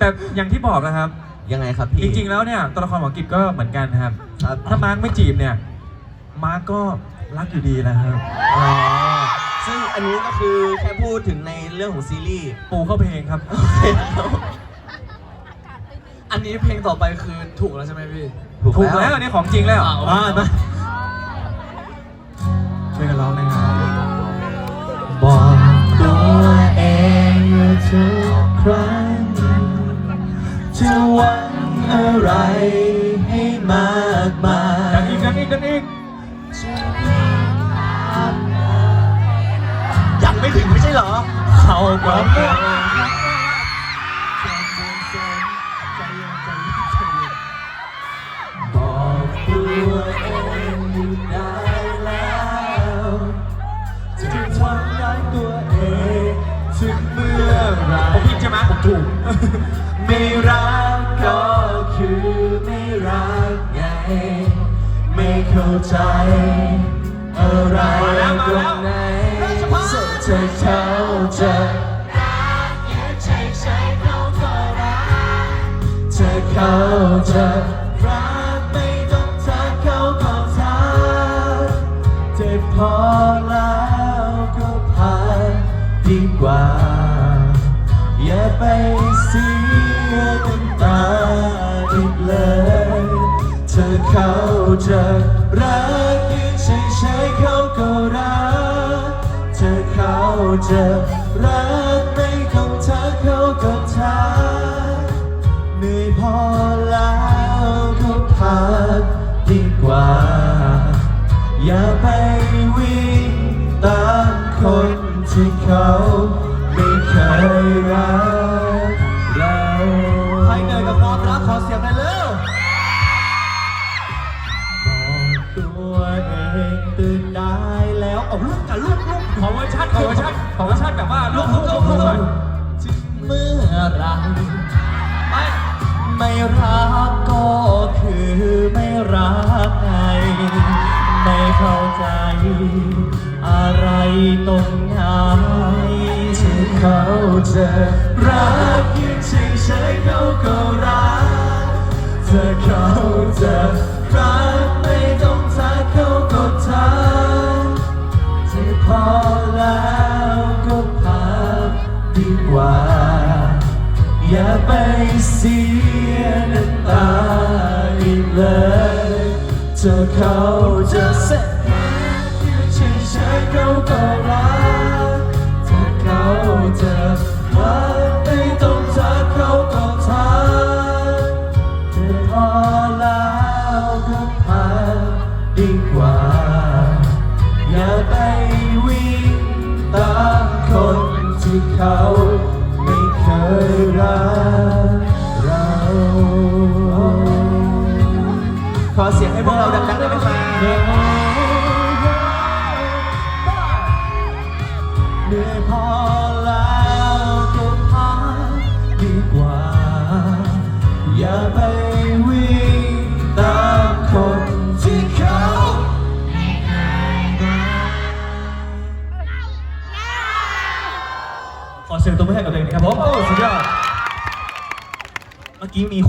แต่อย่างที่บอกนะครับ ยังไงครับพี่จริง ๆ แล้วเนี่ยตัวละครของกิจก็เหมือนกันครับ ครับถ้ามาร์กไม่จีบเนี่ย มาร์กก็รักอยู่ดีนะครับอ๋อซึ่งอันนี้ก็คือแค่พูดถึงในเรื่องของซีรีส์ปูเข้าเพลงครับอันนี้เพลงต่อไปคือถูกแล้วใช่ไหมพี่ ถูกแล้วอันนี้ของจริงแล้วอ่าอ่ามาช่วยกันร้องนะครับบอกตัวเองว่าทุกครั้งจะ หวังอะไรให้มากมายดังอีกดังอีกดังอีกยังไม่ถึงไม่ใช่เหรอ เข้าก่อนเลยบอกตัวเองอยู่ได้แล้วจะทำร้ายตัวเอง ถึงเมื่อไหร ถูก ไม่รักก็คือไม่รักไง ไม่เข้าใจ อะไรมาแล้วมาตรแล้วงไหนเธอเขาจะเธอเขาจะรักไม่ต้องทักเขาก็ทักเจ็บพอแล้วก็ผ่านดีกว่า อย่าไปเสียน้ำตาอีกเลย เธอเขาจะรักยืนเฉยๆเขาก็รัก เธอเขาจะรักไม่ต้องทักเขาก็ทักเหนื่อยพอแล้วก็พักดีกว่า อย่าไปวิ่งตามคนที่เขา ยรักเราใครเหนื่อยกับความรักขอเสียงหน่อยเร็วบอกตัวเองตื่นได้แล้วเอาลูกกันลูกลูกขอเวอร์ชันขอเวอร์ชันขอเวอร์ชันแบบว่าลูกลูกลูกลูกหน่อยถึงเมื่อไหรไปไม่รักก็คือไม่รักไงไม่ เข้าใจ อะไรตรงไหนที่เขาจะรักยืนเฉยๆเขาก็รักเธอเขาจะรักไม่ต้องทักเขาก็ทักที่พอแล้วก็พักดีกว่า อย่าไปเสียน้ำตาอีกเลย เธอเขาจะเสร็จอยู่เฉยๆเขาก็รักเธอเขาจะรักไม่ต้องทักเขาก็ทักเธอพอแล้วก็พักดีกว่า อย่าไปวิ่งตามคนที่เขาไม่เคยรักเรา อเสียงให้พวกเราดังๆได้ไหมครับเหนื่อยพอแล้วก็พักดีกว่า อย่าไปวิ่งตามคนที่เขาขอเสียงตัวไม่ให้กับเพลงนี้ครับผมโอ้สุดยอดเมื่อกี้มีคน